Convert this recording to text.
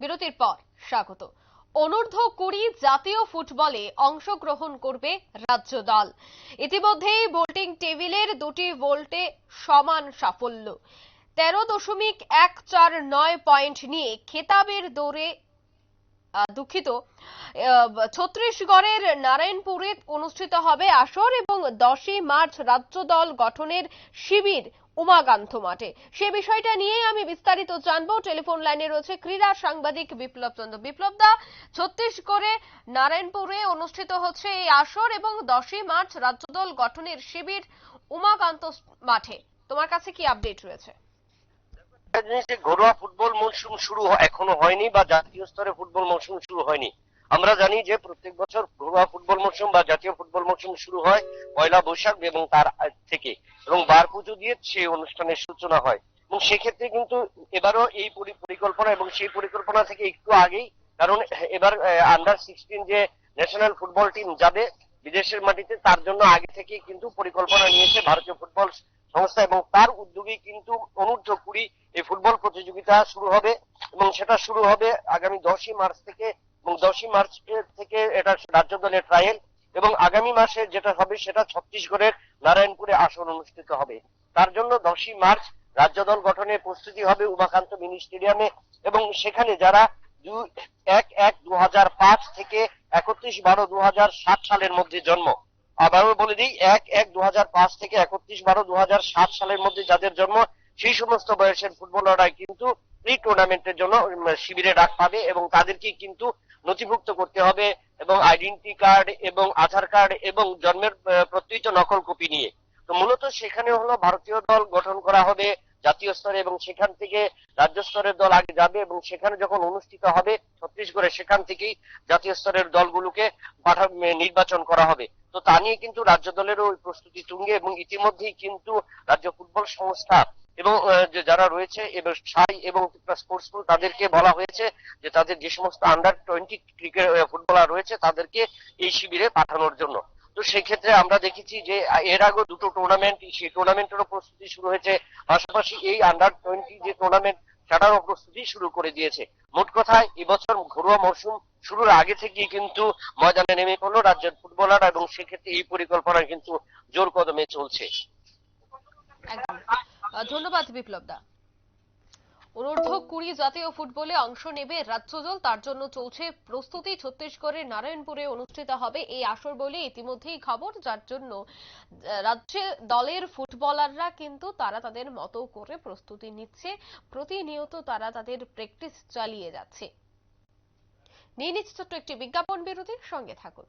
বিরতির পর স্বাগত। অনূর্ধ্ব কুড়ি জাতীয় ফুটবলে অংশগ্রহণ করবে রাজ্য দল। ইতিমধ্যেই বোল্টিং টেবিলের দুটি ভোল্টে সমান সাফল্য। তেরো দশমিক এক চার নয় পয়েন্ট নিয়ে খেতাবের দৌড়ে দুঃখিত। আহ, ছত্তিশগড়ের নারায়ণপুরে অনুষ্ঠিত হবে আসর এবং দশই মার্চ রাজ্য দল গঠনের শিবির উমাকান্ত মাঠে। সে বিষয়টা নিয়ে আমি বিস্তারিত জানব। টেলিফোন লাইনে রয়েছে ক্রীড়া সাংবাদিক বিপ্লব চন্দ্র। বিপ্লব দা ছত্তিশগড়ে নারায়ণপুরে অনুষ্ঠিত হচ্ছে এই আসর এবং দশই মার্চ রাজ্য দল গঠনের শিবির উমাকান্ত মাঠে। তোমার কাছে কি আপডেট রয়েছে? যে ঘরোয়া ফুটবল মৌসুম শুরু এখনও হয়নি বা জাতীয় স্তরে ফুটবল মৌসুম শুরু হয়নি। আমরা জানি যে প্রত্যেক বছর ঘরোয়া ফুটবল মৌসুম বা জাতীয় ফুটবল মৌসুম শুরু হয় পয়লা বৈশাখ এবং তার থেকে এবং বার পুজো দিয়ে সেই অনুষ্ঠানের সূচনা হয়। এবং সেক্ষেত্রে কিন্তু এবারও এই পরিকল্পনা এবং সেই পরিকল্পনা থেকে একটু আগেই, কারণ এবার আন্ডার সিক্সটিন যে ন্যাশনাল ফুটবল টিম যাবে বিদেশের মাটিতে, তার জন্য আগে থেকেই কিন্তু পরিকল্পনা নিয়েছে ভারতীয় ফুটবল সংস্থা এবং তার উদ্যোগে কিন্তু অনূর্ধ্ব কুড়ি এই ফুটবল প্রতিযোগিতা শুরু হবে এবং সেটা শুরু হবে আগামী দশই মার্চ থেকে এবং দশই মার্চ থেকে এটা রাজ্য দলের ট্রায়াল এবং আগামী মাসে যেটা হবে সেটা ছত্তিশগড়ের নারায়ণপুরে আসন অনুষ্ঠিত হবে। তার জন্য দশই মার্চ রাজ্য দল গঠনের প্রস্তুতি হবে উমাকান্ত মিনি স্টেডিয়ামে এবং সেখানে যারা এক এক দু পাঁচ থেকে একত্রিশ বারো দু সালের মধ্যে জন্ম। আবারও বলে দিই, এক এক দু পাঁচ থেকে একত্রিশ বারো দু সালের মধ্যে যাদের জন্ম সেই সমস্ত বয়সের ফুটবলাররা কিন্তু প্রি টুর্নামেন্টের জন্য শিবিরে ডাক পাবে এবং তাদেরকে কিন্তু নথিভুক্ত করতে হবে এবং আইডেন্টি কার্ড এবং আধার কার্ড এবং জন্মের প্রত্যয়িত নকল কপি নিয়ে। তো মূলত সেখানে হলো ভারতীয় দল গঠন করা হবে জাতীয় স্তরে এবং সেখান থেকে রাজ্য স্তরের দল আগে যাবে এবং সেখানে যখন অনুষ্ঠিত হবে ছত্তিশগড়ে, সেখান থেকেই জাতীয় স্তরের দলগুলোকে পাঠা নির্বাচন করা হবে। তো তা নিয়ে কিন্তু রাজ্য দলেরও প্রস্তুতি তুঙ্গে এবং ইতিমধ্যেই কিন্তু রাজ্য ফুটবল সংস্থা এবং যে যারা রয়েছে এবং সাই এবং স্পোর্টস তাদেরকে বলা হয়েছে যে তাদের যে সমস্ত আন্ডার টোয়েন্টি ক্রিকেট ফুটবলার রয়েছে, তাদেরকে এই শিবিরে পাঠানোর জন্য। তো সেক্ষেত্রে আমরা দেখেছি যে এর আগে দুটো টুর্নামেন্ট সেই টুর্নামেন্টেরও প্রস্তুতি শুরু হয়েছে। পাশাপাশি এই আন্ডার টোয়েন্টি যে টুর্নামেন্ট সেটারও প্রস্তুতি শুরু করে দিয়েছে। মোট কথায় এবছর ঘরোয়া মৌসুম শুরুর আগে থেকেই কিন্তু ময়দানে নেমে পড়ল রাজ্যের ফুটবলার এবং সেক্ষেত্রে এই পরিকল্পনা কিন্তু জোর কদমে চলছে ধন্যবাদ বিপ্লব দা। অনূর্ধ্ব কুড়ি জাতীয় ফুটবলে অংশ নেবে রাজ্য দল তার জন্য চলছে প্রস্তুতি। ছত্তিশগড়ের নারায়ণপুরে অনুষ্ঠিত হবে এই আসর বলে ইতিমধ্যেই খবর, যার জন্য রাজ্যে দলের ফুটবলাররা কিন্তু তারা তাদের মতো করে প্রস্তুতি নিচ্ছে। প্রতিনিয়ত তারা তাদের প্র্যাকটিস চালিয়ে যাচ্ছে। নিয়ে নিচ্ছে ছোট্ট একটি বিজ্ঞাপন বিরতির সঙ্গে থাকুন।